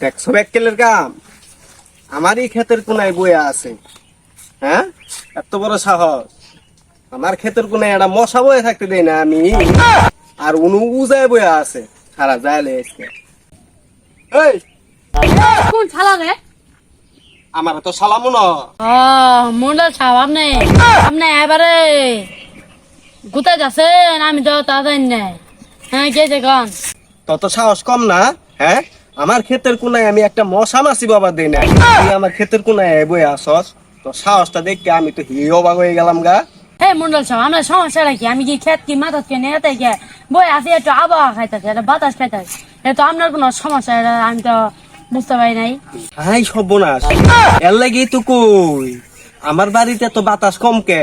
দেখছ ব্যাককেলের কাম আমারই ক্ষেতের কোনায় বইয়া আছে। হ্যাঁ? এত বড় সাহস। আমার ক্ষেতের কোনায় একটা মশা বয়ে থাকতে দেয় না আমি। আর উনু উজায় বইয়া আছে। সারা যায় এই! কোন রে? আমার তো সালামু ন। ও মন্ডল সাহেব আপনি। আপনি এবারে কোথায় যাচ্ছেন আমি তো তা জানি না। হ্যাঁ গেছে কন? তত সাহস কম না হ্যাঁ? আমার ক্ষেতের কোনায় আমি একটা মশা মাসি বাবা দেই না তুই আমার ক্ষেতের কোনায় বইয়া আসস। তো সাহসটা দেখে আমি তো হি অবাক হয়ে গেলাম গা। হে মন্ডল সাহেব আপনার সমস্যাটা কি? আমি কি খেত কি মাথা কে নিয়ে থেকে বই আসি একটু আবহাওয়া খাইতেছে একটা বাতাস খাইতেছে এটা তো আপনার কোনো সমস্যা এটা আমি তো বুঝতে পারি নাই। হাই সর্বনাশ। এর লাগি তো কই? আমার বাড়িতে তো বাতাস কম কে?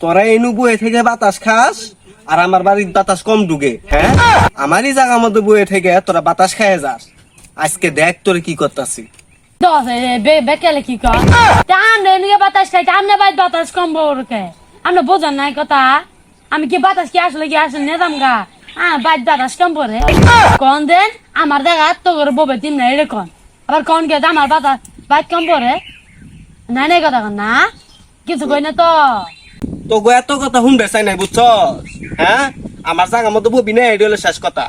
তোরা এনু বয়ে থেকে বাতাস খাস? আর আমার বাড়ির বাতাস কম ঢুকে হ্যাঁ? আমারই জায়গা মধ্যে বয়ে থেকে তোরা বাতাস খেয়ে যাস। আজকে দেখ তোরে কি করতাছি। বেকেলে কি কর বাতাস খাই আমরা বাইর বাতাস কম বড়কে আমরা বোঝান নাই কথা। আমি কি বাতাস কি আসলে কি আসলে নেতাম গা? বাইর বাতাস কম পরে কোন দেন? আমার দেখা তো করে ববে তিন না এরকম আবার কোন কে আমার বাতাস বাইর কম পরে নাই নাই কথা না। কিছু কই না তো? তো গো এত কথা শুনবে চাই নাই বুঝছ হ্যাঁ? আমার জায়গা মধ্যে ববি না এটি হলো শেষ কথা।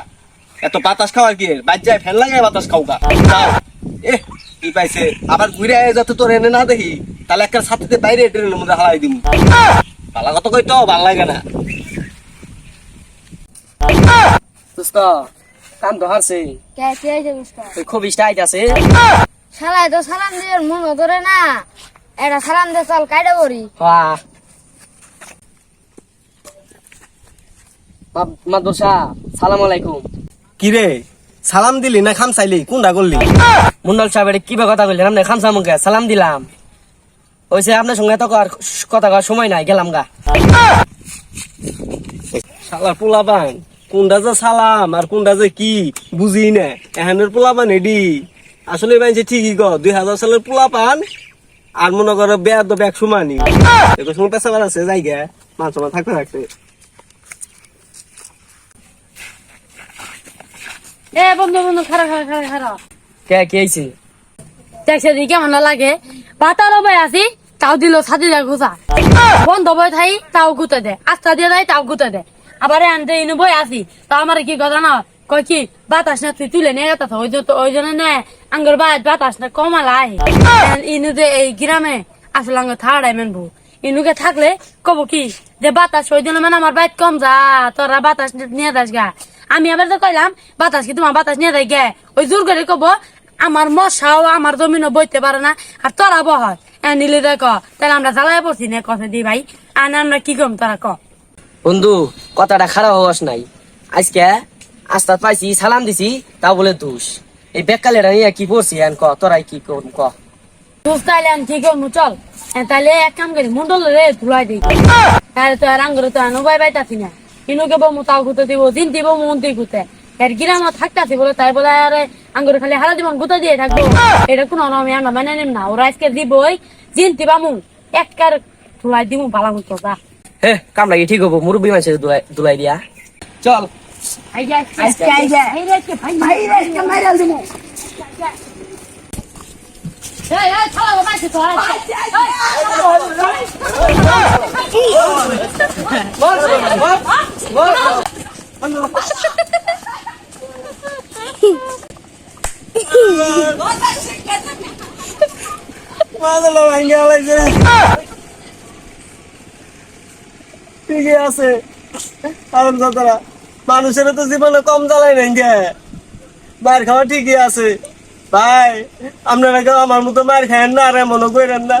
এত বাতাস খাওয়ার কি বাদ যায় ফ্যান লাগাই বাতাস খাও গা যাও। এ কি পাইছে? আবার ঘুরে আয় যাতে তোর এনে না দেখি তাহলে একটা সাথে বাইরে ট্রেনের মধ্যে দিম। পালা কথা কই তো ভালো লাগে না। দোস্ত কাম তো হারছে। কে কে হয়েছে বুঝতে খুব স্টাইট আছে। তো সালাম দিয়ে মন ধরে না। এটা সালাম দিয়ে চল কাইডে বড়ি বাহ। মাদুর শাহ সালাম আলাইকুম। কি রে সালাম দিলি না খাম চাইলি? কোনটা করলি? মুন্ডল সাহেব এটা কিবা কথা আপনি সালাম দিলাম। ওইসে আপনার সঙ্গে তো আর কথা কওয়ার সময় নাই গেলাম গা। পোলাবান কোনটা যে সালাম আর কোনটা যে কি বুঝি না। এখানের পোলাপান এডি। আসলে বাইছে ঠিকই গ দুই হাজার সালের পোলাপান আর মনে করো বেয়া তো ব্যাগ সমানি এবার সময় পেশাবার আছে জায়গা মাছ থাকতে থাকতে। এ বন্ধু বন্ধু খারাপ খারাপ খারাপ খারাপ কে কে আইছে? দেখছে দি কেমন লাগে পাতার বই আছি তাও দিল ছাতি দেয় ঘুষা বন্ধ বই থাই তাও গুতে দে। আস্তা দিয়ে দেয় তাও গুতে দে। আবার আনতে ইনু বই আছি তা আমার কি কথা না? কয় কি বাতাস না তুই তুলে নিয়ে গেতা ওই যে- ওই জন্য নে আঙ্গর বাদ বাতাস না কমালাই ইনু যে এই গ্রামে আসলে আঙ্গ থাড়াই মেনবো ইনুকে থাকলে কব কি যে বাতাস ওই জন্য মানে আমার বাইত কম যা তোরা বাতাস নিয়ে যাস গা। আমি আবার তো কইলাম বাতাস কি তোমার বাতাস নিয়ে গে ওই জোর করে কব আমার মশাও আমার জমিনও বইতে পারে না আর তোরা বহ নিলে দেখ তাহলে আমরা জ্বালায় পড়ছি না কথা দি ভাই। আর আমরা কি কম তোরা ক? বন্ধু কথাটা খারাপ হওয়াস নাই। আজকে আস্তাদ পাইছি সালাম দিছি তা বলে দোষ। এই বেকালেরা নিয়ে কি পড়ছি এন ক তোরাই কি করুন ক? তুই তাহলে আমি কি করব চল। এ, তাহলে এক কাম করি মন্ডল রে ধুলাই দিই। তাহলে তো আর আঙ্গুরে তো আনো বাই বাইতাছি না। ইনুকে বমু তাও গুতে দিব দিন দিব মন দিয়ে গুতে। এর গিরাম থাকতাছি বলে তাই বলে আরে আঙ্গুরে খালি হারা জীবন গুতে দিয়ে থাকব। এটা কোনো আমি আমরা মানে নিম না ওরা আজকে দিবই জিনতি বামু এক কার ধুলাই দিমু ভালো মতো যা হে কামলা কি ঠিক হব মুরব্বী মানুষের দুলাই- দুলাই দিয়া। চল। আজকে আজকে ভাই ভাই আজকে মাইরাল দিমু। এই এই ছাড়া বাবা আছে তো ঠিকই আছে কারণ দাদারা মানুষের তো জীবনে কম জ্বালাই নাই মায়ের খাওয়া ঠিকই আছে ভাই আপনারা আমার মতো মায়ের খায়েন না আর এমনও করেন না